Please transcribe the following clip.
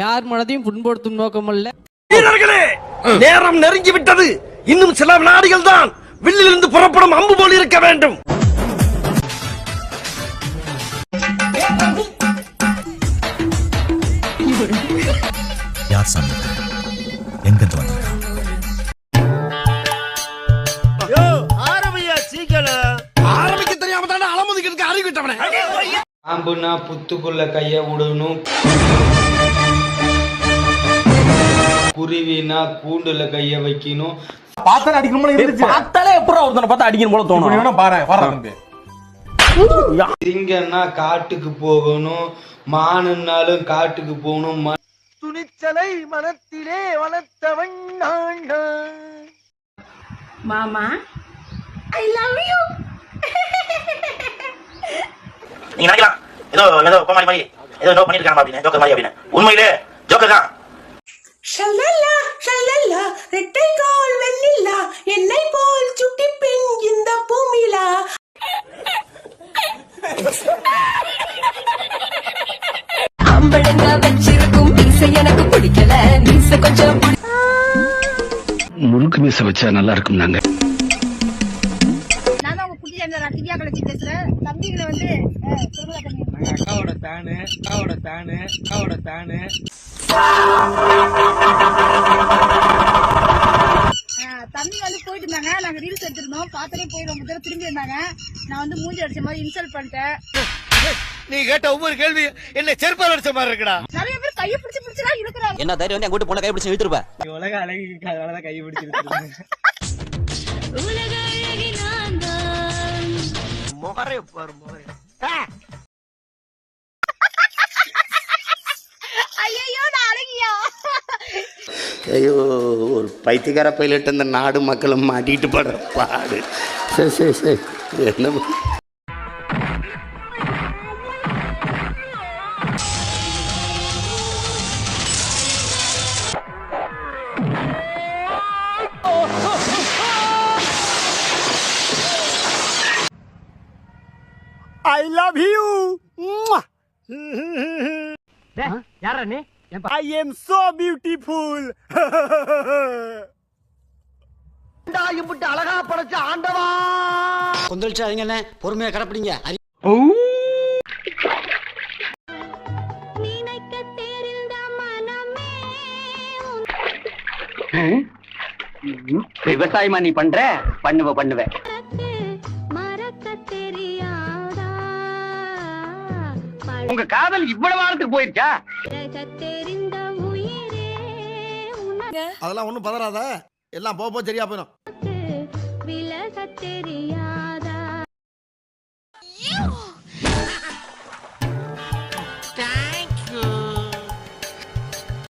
யார் மனதையும் புண்படுத்தும் நோக்கமல்ல வீரர்களே நேரம் நெருங்கி விட்டது. இன்னும் சில வினாடிகள் தான். வில்லிலிருந்து புறப்படும் அம்பு போல் இருக்க வேண்டும். யார் சாமி? எங்கிருந்து வந்திருக்கான் ஆரம்பிக்க தெரியாம தானே அலமுதிக்கிறதுக்கு அறிவு விட்டவனே. பாம்புனா புத்துக்குள்ள கைய விடணும். குருவினா கூண்டுல கைய வைக்கணும். பார்த்தாலே அடிக்கணும் போல இருந்துச்சு. பார்த்தாலே எப்பறம் ஒருத்தனை பார்த்தா அடிக்கணும் போல தோணும். வேணா பாரு வர்றா தம்பி. சிங்கம்னா காட்டுக்கு போகணும். மானுன்னாலும் காட்டுக்கு போகணும். ம- துணிச்சலை மனத்திலே வளர்த்தவன் நான். மாமா ஐ லவ் யூ நீங்க நினைக்கலாம். ஏதோ ஏதோ கோமாளி மாதிரி ஏதோ ஏதோ பண்ணிட்டு இருக்காங்க அப்படின்னு ஜோக்கர் மாதிரி அப்படின்னு. உண்மையிலே ஜோக்கர் தான். ஷல்லல்லா ஷல்லல்லா ரெட்டை கால் வெண்ணில்லா என்னை போல் சுட்டி பெண் இந்த பூமிலா. அம்பளங்க வச்சிருக்கும் மீசை எனக்கு பிடிக்கல. மீசை கொஞ்சம் முறுக்கு மீச வச்சா நல்லா இருக்கும் நாங்க. திவ்யா கலச்சி பேசுறேன் தம்பிகளை வந்து அக்காவோட தானு அக்காவோட தானு அக்காவோட தானு. தம்பி வந்து போயிட்டு இருந்தாங்க. நாங்க ரீல்ஸ் எடுத்திருந்தோம். பார்த்தே போய் ரொம்ப தூரம் திரும்பி இருந்தாங்க. நான் வந்து மூஞ்சி அடிச்ச மாதிரி இன்சல்ட் பண்ணிட்டேன். நீ கேட்ட ஒவ்வொரு கேள்வி என்ன செருப்பால் அடிச்ச மாதிரி இருக்குடா. நிறைய பேர் கையை பிடிச்சு பிடிச்சுதான் இருக்கிறாங்க என்ன தைரியம் வந்து எங்கூட்டு பொண்ணை கைப்பிடிச்சு இழுத்துருப்ப? உலக அழகி அதனாலதான் கை பிடிச்சிருக்கு உலக அழகி நான் தான். முகரே பாரு முகரே ஐயோ நான் அழகியா ஐயோ ஒரு பைத்தியக்கார பைலட் இந்த நாடு மக்களும் மாட்டிட்டு படுற பாடு. சரி சரி சரி. என்ன? ஐ லவ் யூ யாரா நீ? ஐ எம் சோ பியூட்டிஃபுல் அழகா படைச்ச ஆண்டவா. கொந்தளிச்சாதீங்க என்ன பொறுமையா கடப்பிடிங்க. நினைக்க தெரிந்த மனமே விவசாயமா நீ பண்ற? பண்ணுவ பண்ணுவ. உங்க காதல் இவ்வளவு ஆழத்துக்கு போயிருச்சா? அதெல்லாம் ஒண்ணும் பதறாத. எல்லாம் போக போக சரியா போயிடும்